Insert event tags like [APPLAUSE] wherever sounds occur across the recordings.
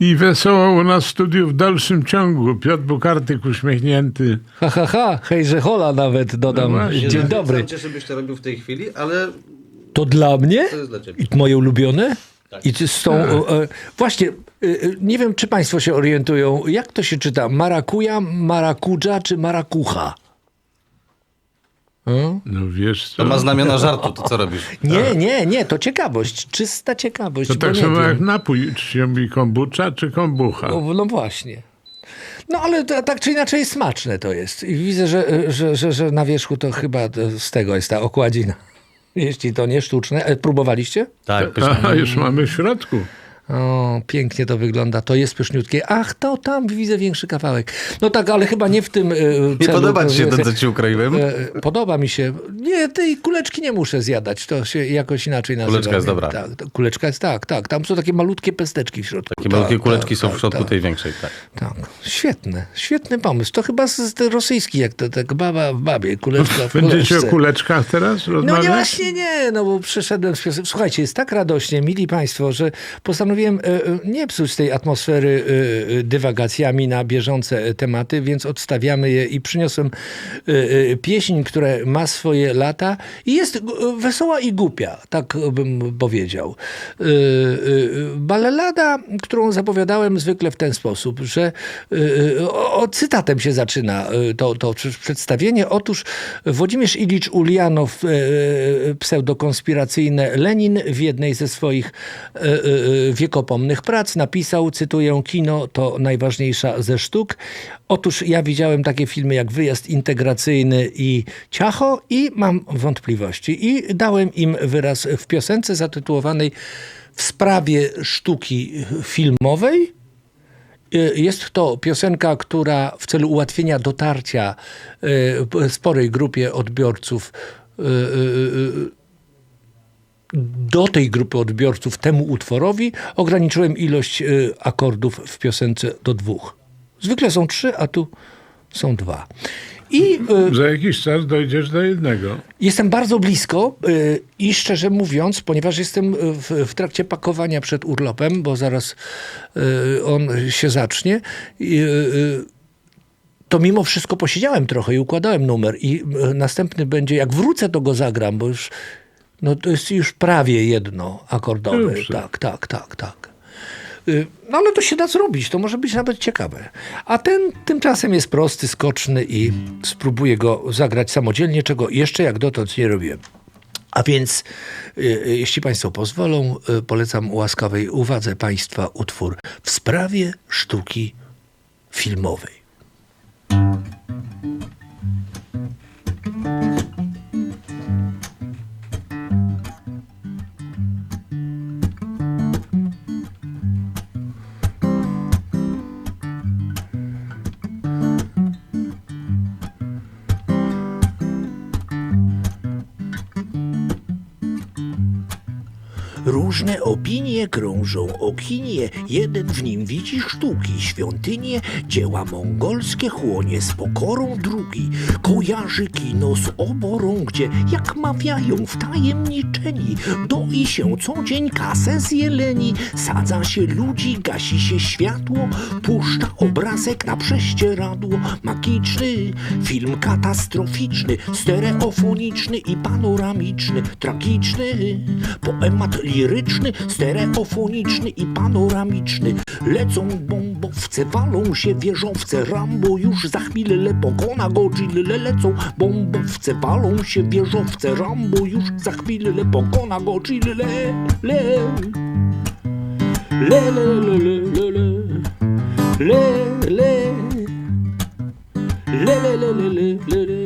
I wesoło u nas w studiu w dalszym ciągu. Piotr Bukartyk uśmiechnięty. Ha, ha, ha, hejże hola nawet dodam. No właśnie. Dzień Nie dobry. cię, żebyś to robił w tej chwili, ale To dla mnie? to jest dla ciebie. I moje ulubione? Tak. I z tą, e, właśnie, e, e, nie wiem, czy państwo się orientują, jak to się czyta? Marakuja, marakudża czy marakucha? Hmm? No wiesz co? To ma znamiona żartu, to co robisz? [LAUGHS] Nie, nie, nie, to ciekawość, czysta ciekawość. To tak samo jak napój. Czy się mówi kombucha, czy kombucha? No, no właśnie. No ale to, tak czy inaczej smaczne to jest. I widzę, że, że, że, że na wierzchu to chyba z tego jest ta okładzina. [LAUGHS] Jeśli to nie sztuczne. E, Próbowaliście? Tak, Aha, już mamy w środku. O, pięknie to wygląda. To jest pyszniutkie. Ach, to tam widzę większy kawałek. No tak, ale chyba nie w tym e, Nie celu. podoba ci się to, co ci [LAUGHS] ukroiłem? E, Podoba mi się. Nie, tej kuleczki nie muszę zjadać. To się jakoś inaczej nazywa. Kuleczka jest dobra. Tak, to kuleczka jest tak, tak. Tam są takie malutkie pesteczki w środku. Takie malutkie Tak, kuleczki tak, są tak, w środku tak. tej większej, tak. Tak, świetny, świetny pomysł. To chyba z, z te rosyjski, jak to tak baba w babie, kuleczka w Będziecie o kuleczkach teraz No rozmawiać? nie, właśnie nie, no bo przyszedłem z Słuchajcie, jest tak radośnie, mili państwo, że postanowiłem e, e, nie psuć tej atmosfery e, dywagacjami na bieżące tematy, więc odstawiamy je i przyniosłem pieśń, która ma swoje lata i jest wesoła i głupia, tak bym powiedział. Balelada, którą zapowiadałem zwykle w ten sposób, że o, cytatem się zaczyna to, to przedstawienie. Otóż Włodzimierz Ilicz Ulianow, pseudokonspiracyjne Lenin w jednej ze swoich e, wiekopomnych prac napisał, cytuję, kino to najważniejsza ze sztuk. Otóż ja widziałem takie filmy jak Wyjazd Integracyjny i Ciacho i mam wątpliwości. I dałem im wyraz w piosence zatytułowanej w sprawie sztuki filmowej. Y, Jest to piosenka, która w celu ułatwienia dotarcia y, sporej grupie odbiorców y, do tej grupy odbiorców temu utworowi ograniczyłem ilość y, akordów w piosence do dwóch. Zwykle są trzy, a tu są dwa. I y, Za jakiś czas dojdziesz do jednego. Jestem bardzo blisko y, i szczerze mówiąc, ponieważ jestem w, w trakcie pakowania przed urlopem, bo zaraz y, on się zacznie, to mimo wszystko posiedziałem trochę i układałem numer i następny będzie, jak wrócę, to go zagram, bo już no, to jest już prawie jedno akordowe. Tak, tak, tak, tak. Y, No ale to się da zrobić, to może być nawet ciekawe. A ten tymczasem jest prosty, skoczny i spróbuję go zagrać samodzielnie, czego jeszcze jak dotąd nie robiłem. A więc, y, y, jeśli Państwo pozwolą, polecam łaskawej uwadze Państwa utwór w sprawie sztuki filmowej. Różne opinie krążą o kinie, jeden w nim widzi sztuki, świątynie, dzieła mongolskie chłonie z pokorą, drugi kojarzy kino z oborą, gdzie, jak mawiają wtajemniczeni, doi się co dzień kasę z jeleni, sadza się ludzi, gasi się światło, puszcza obrazek na prześcieradło, magiczny, film katastroficzny, stereofoniczny i panoramiczny, tragiczny, poemat liryczny, stereofoniczny i panoramiczny. Lecą bombowce, walą się wieżowce, Rambo już za chwilę pokona Godzilla. Lecą bombowce, walą się wieżowce, Rambo już za chwilę pokona Godzilla. Le, le, le, le, le, le, le, le, le, le, le, le, le, le, le, le.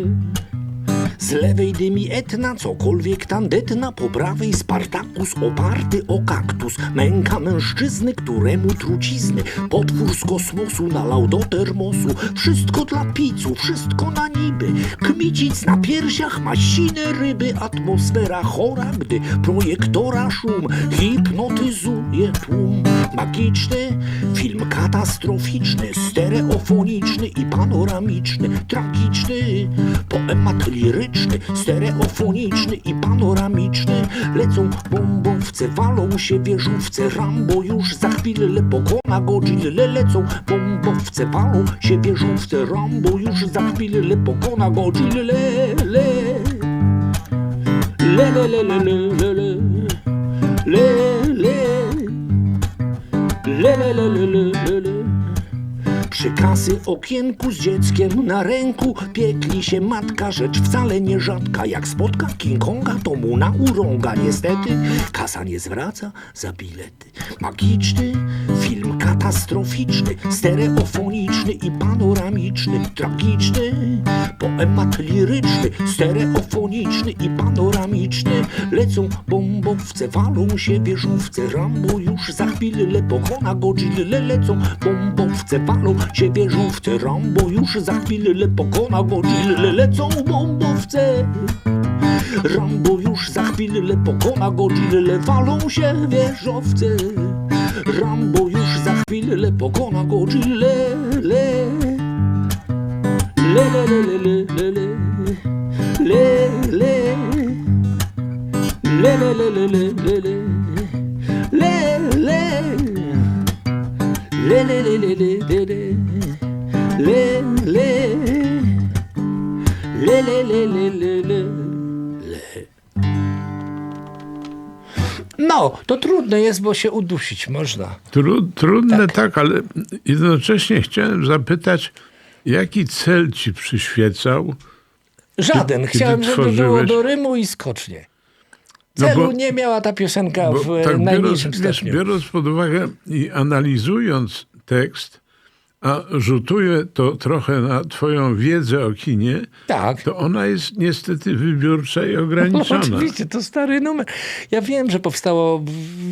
Z lewej dymi Etna, cokolwiek tandetna, po prawej Spartakus oparty o kaktus. Męka mężczyzny, któremu trucizny, potwór z kosmosu nalał do termosu. Wszystko dla picu, wszystko na niby. Kmicic na piersiach, masiny ryby, atmosfera chora, gdy projektora szum hipnotyzuje tłum. Magiczny Film katastroficzny, stereofoniczny i panoramiczny, tragiczny, poemat liryczny, stereofoniczny i panoramiczny. Lecą bombowce, walą się wieżówce, Rambo już za chwilę pokona Godzilla. Lecą bombowce, walą się wieżówce, Rambo już za chwilę pokona Godzilla. Le, le. Le, le, le, le, le, le, le. Le, le. Le, le, le, le, le, le, le. Przy kasy okienku z dzieckiem na ręku piekli się matka, rzecz wcale nie rzadka. Jak spotka King Konga, to mu na urąga. Niestety kasa nie zwraca za bilety. Magiczny film katastroficzny, stereofoniczny i panoramiczny, tragiczny, poemat liryczny, stereofoniczny i panoramiczny. Lecą bombowce, walą się wieżówce, Rambo już za chwilę pokona Godzilla. Lecą bombowce, walą się wieżówce, Rambo już za chwilę pokona Godzilla. Lecą bombowce. Rambo już za chwilę pokona Godzilla, walą się wieżowce. Rambo już za chwilę pokona Godzilla. Le, le, le, le, le, le, le, le, le, le, le, le, le, le, le, le, Le, le, le, le, le, le, le, le, No, to trudne jest, bo się udusić można. Tru, trudne tak. tak, ale jednocześnie chciałem zapytać, jaki cel ci przyświecał? Żaden. Kiedy Chciałem, żeby tworzyłeś... było do Rymu i skocznie. No Celu bo- nie miała ta piosenka w Bo tak biorąc, najmniejszym wiesz, stopniu. biorąc pod uwagę i analizując tekst, a rzutuje to trochę na twoją wiedzę o kinie, Tak. to ona jest niestety wybiórcza i No, ograniczona. oczywiście, to stary numer. Ja wiem, że powstało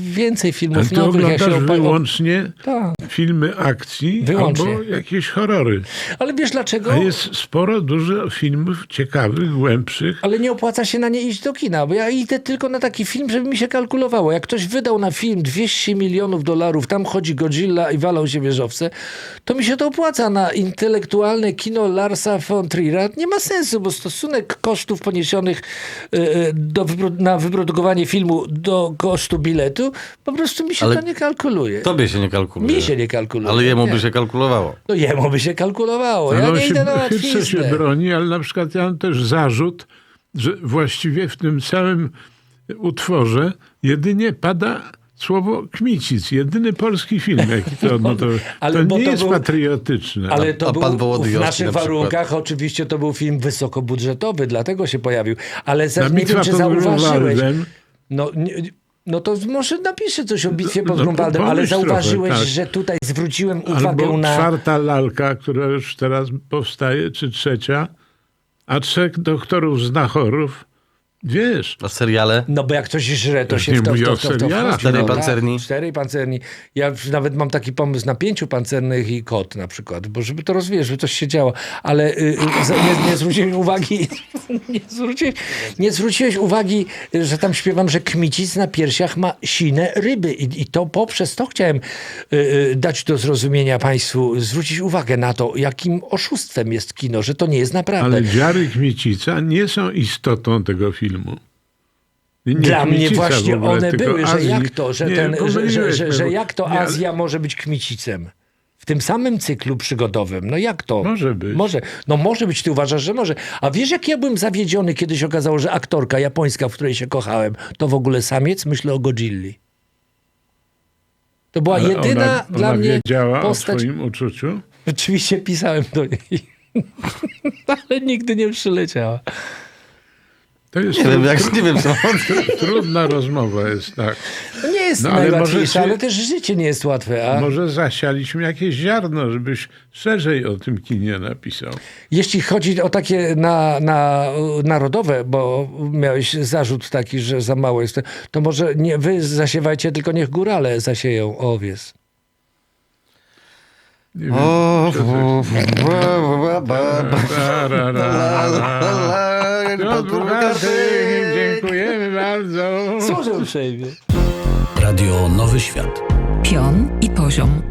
więcej Ale filmów ty nowych. Ja się oglądasz wyłącznie Tak. filmy akcji Wyłącznie. albo jakieś horrory. Ale wiesz dlaczego? A jest sporo dużo filmów ciekawych, głębszych. Ale nie opłaca się na nie iść do kina, bo ja idę tylko na taki film, żeby mi się kalkulowało. Jak ktoś wydał na film 200 milionów dolarów, tam chodzi Godzilla i walą się wieżowce, to mi się to opłaca na intelektualne kino Larsa von Trier'a. Nie ma sensu, bo stosunek kosztów poniesionych e, e, do, na wyprodukowanie filmu do kosztu biletu, po prostu mi się Ale to nie kalkuluje. Tobie się nie kalkuluje. Mi się nie kalkuluje. Ale jemu nie. by się kalkulowało. No jemu by się kalkulowało. Ale Ja on nie się, idę na chytrze się łatwiznę. broni, ale na przykład ja mam też zarzut, że właściwie w tym całym utworze jedynie pada słowo Kmicic. Jedyny polski film, jaki to odnotował. [LAUGHS] Ale To nie to jest był- patriotyczne. Ale to a był pan Wołodyjowski w naszych na warunkach oczywiście to był film wysokobudżetowy, dlatego się pojawił. Ale za, Na nie wiem, czy zauważyłeś. No, nie, no to może napiszę coś o bitwie pod No, Grunwaldem, ale pomyśl trochę, zauważyłeś, tak. że tutaj zwróciłem uwagę Albo na... czwarta lalka, która już teraz powstaje, czy trzecia, a trzech doktorów znachorów. Wiesz, A seriale? No bo jak ktoś żre, to Już się nie w to, w to, w to, w to wchodzi. Czterej no, pancerni. Tak, czterej pancerni. Ja nawet mam taki pomysł na pięciu pancernych i kot na przykład, bo żeby to rozwijać, żeby coś się działo. Ale y, y, nie, nie zwróciłeś uwagi, [LAUGHS] nie zwróciłeś, nie zwróciłeś uwagi, że tam śpiewam, że kmicic na piersiach ma sine ryby. I, i to poprzez to chciałem y, y, dać do zrozumienia państwu, zwrócić uwagę na to, jakim oszustwem jest kino, że to nie jest naprawdę. ale dziary Kmicica nie są istotą tego filmu. Nie Dla mnie właśnie ogóle, one były, że Azji. jak to, że, Nie, ten, że, że, że, że jak to nie, ale- Azja może być kmicicem? W tym samym cyklu przygodowym. No jak to? Może być. Może. No może być, ty uważasz, że może. A wiesz, jak ja byłem zawiedziony, kiedy się okazało, że aktorka japońska, w której się kochałem, to w ogóle samiec? Myślę o Godzilli. To była Ale jedyna ona, dla ona mnie wiedziała postać. o twoim uczuciu? Oczywiście pisałem do niej. [LAUGHS] Ale nigdy nie przyleciała. To jest Nie wiem, tru- jak, nie wiem co. trudna rozmowa jest, tak. To nie jest No, ale może ale też życie nie jest łatwe. A... Może zasialiśmy jakieś ziarno, żebyś szerzej o tym kinie napisał. Jeśli chodzi o takie na, na narodowe, bo miałeś zarzut taki, że za mało jest, to może nie wy zasiewajcie, tylko niech górale zasieją owies. Nie wiem, O, Herbatą Dziękujemy bardzo. Służę uprzejmie. Radio Nowy Świat. Pion i poziom.